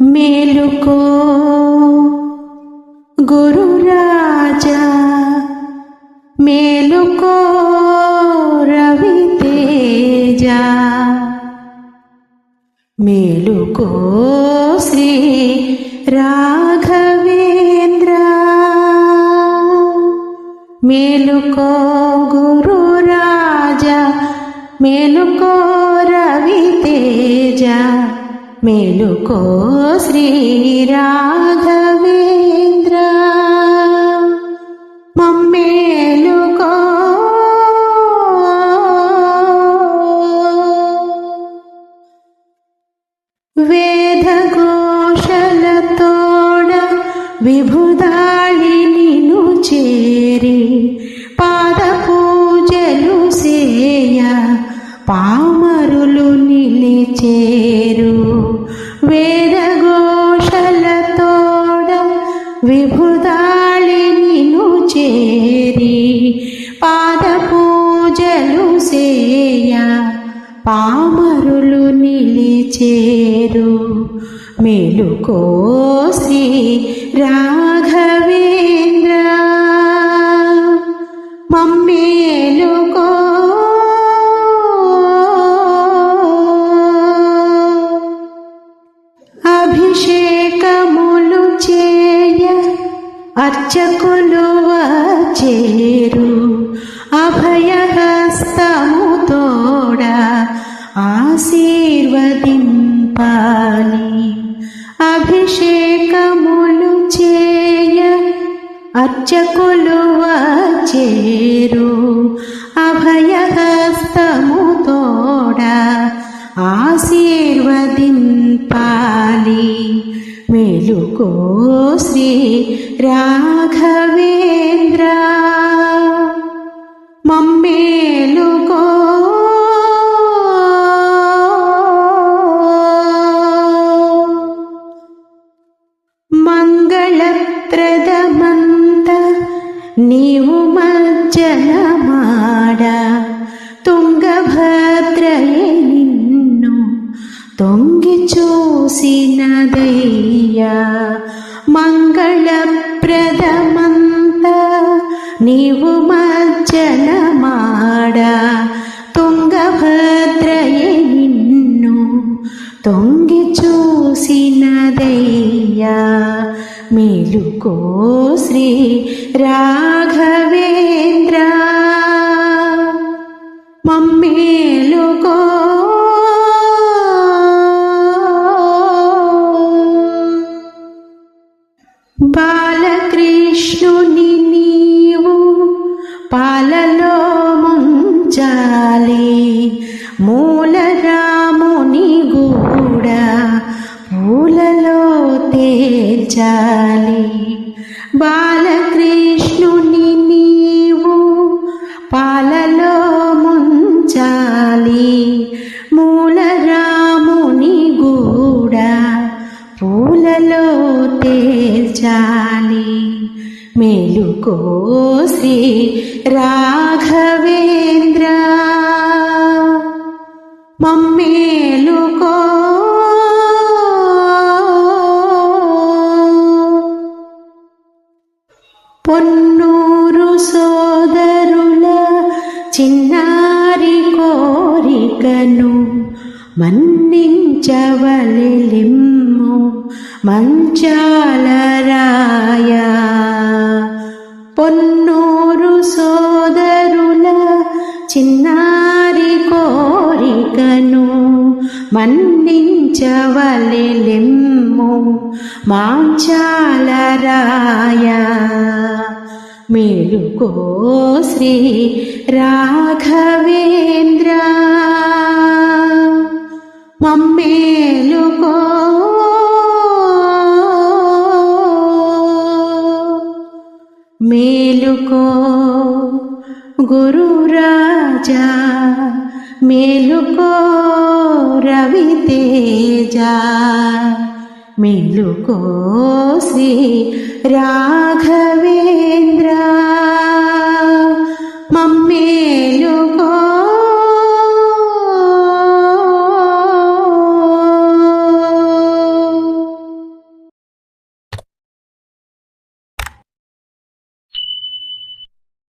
మేలుకో. గురురాజా మేలుకో రవి తేజ. మేలుకో శ్రీ రాఘవేంద్ర. మేలుకో గురురాజా మేలుకో రవి రవితేజ మేలుకో శ్రీ రాఘవేంద్ర. మమ్మేలుకో. వేదఘోషలతోడ విభుదాళి నిను చేరి పాద పూజలు సేయ. పామరులు పామరులు నిలిచేరు. మేలుకో శ్రీ రాఘవేంద్ర మమ్మేలుకో. అభిషేకములు చేయ అర్చకులు అర్చకులు వచ్చేరు అభయహస్తముతోడ ఆశీర్వదింపాలి మెలుకో శ్రీ రాఘవే మజ్జన మాడ తుంగభద్రయే నిన్ను తొంగి చూసినదయ్యా మంగళప్రదమంత నీవు మజ్జన మాడ తుంగభద్రయే నిన్ను తొంగి చూసినదయ్యా మేలుకో శ్రీ బాలకృష్ణుని నీవు పాలలో ముంచాలి. మూల రాముని గూడ పూలలో తేల్చాలి. బాల పూలలో తేల్చాలి. మేలుకో శ్రీ రాఘవేంద్ర. మమ్మేలుకో పొన్నూరు సోదరుల చిన్నారి కోరికను మన్నించవలెలిమ్ము మంచాల రాయా పొన్నూరు సోదరుల చిన్నారి కోరికను మన్నించవలెలిమ్ము మాంచాల రాయా మేలుకో శ్రీ రాఘవేంద్ర గురు రాజా మేలుకో రవి తేజ మేలుకో శ్రీ రాఘవేంద్ర.